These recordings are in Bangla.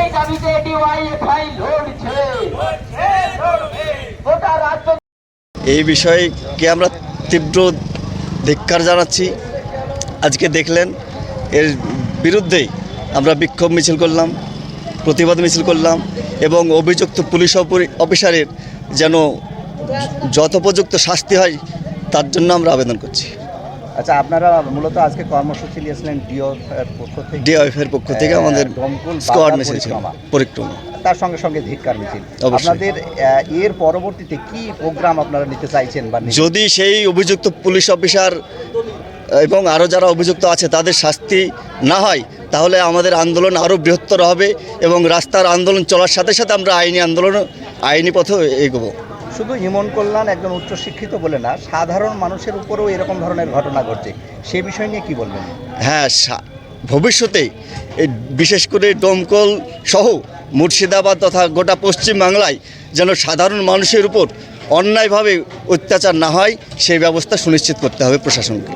এই দাবিতে বিষয়কে আমরা তীব্র ধিক্কার জানাচ্ছি? আজকে দেখলেন এর বিরুদ্ধে আমরা বিক্ষোভ মিছিল করলাম প্রতিবাদ মিছিল করলাম এবং অভিযুক্ত পুলিশ অফিসারের যেন যথোপযুক্ত শাস্তি হয় তার জন্য আমরা আবেদন করছি। আচ্ছা আপনারা মূলত আজকে কর্মসূচি নিয়েছিলেন ডিও এর পক্ষ থেকে। ডিআইএফের পক্ষ থেকে আমাদের স্কোয়াড ছিল পরিক্রমা। তার সঙ্গে সঙ্গে ধিক্কার মিছিল। আপনাদের এর পরবর্তীতে কি প্রোগ্রাম আপনারা নিতে চাইছেন বা যদি সেই অভিযুক্ত পুলিশ অফিসার এবং আরও যারা অভিযুক্ত আছে তাদের শাস্তি না হয় তাহলে আমাদের আন্দোলন আরও বৃহত্তর হবে এবং রাস্তার আন্দোলন চলার সাথে সাথে আমরা আইনি আন্দোলন আইনি পথে এগোবো। শুধু ইমন কল্যাণ একজন উচ্চশিক্ষিত বলে না সাধারণ মানুষের উপরেও এরকম ধরনের ঘটনা ঘটছে। সে বিষয় নিয়ে কি বলবেন? হ্যাঁ ভবিষ্যতে বিশেষ করে দমকল সহ মুর্শিদাবাদ তথা গোটা পশ্চিম বাংলায় যেন সাধারণ মানুষের উপর অন্যায়ভাবে অত্যাচার না হয় সেই ব্যবস্থা সুনিশ্চিত করতে হবে প্রশাসনকে।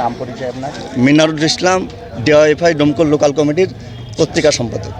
নাম পরিচয় আপনার? মিনারুল ইসলাম ডিওয়াইফাই ডমকল লোকাল কমিটির পত্রিকা সম্পাদক।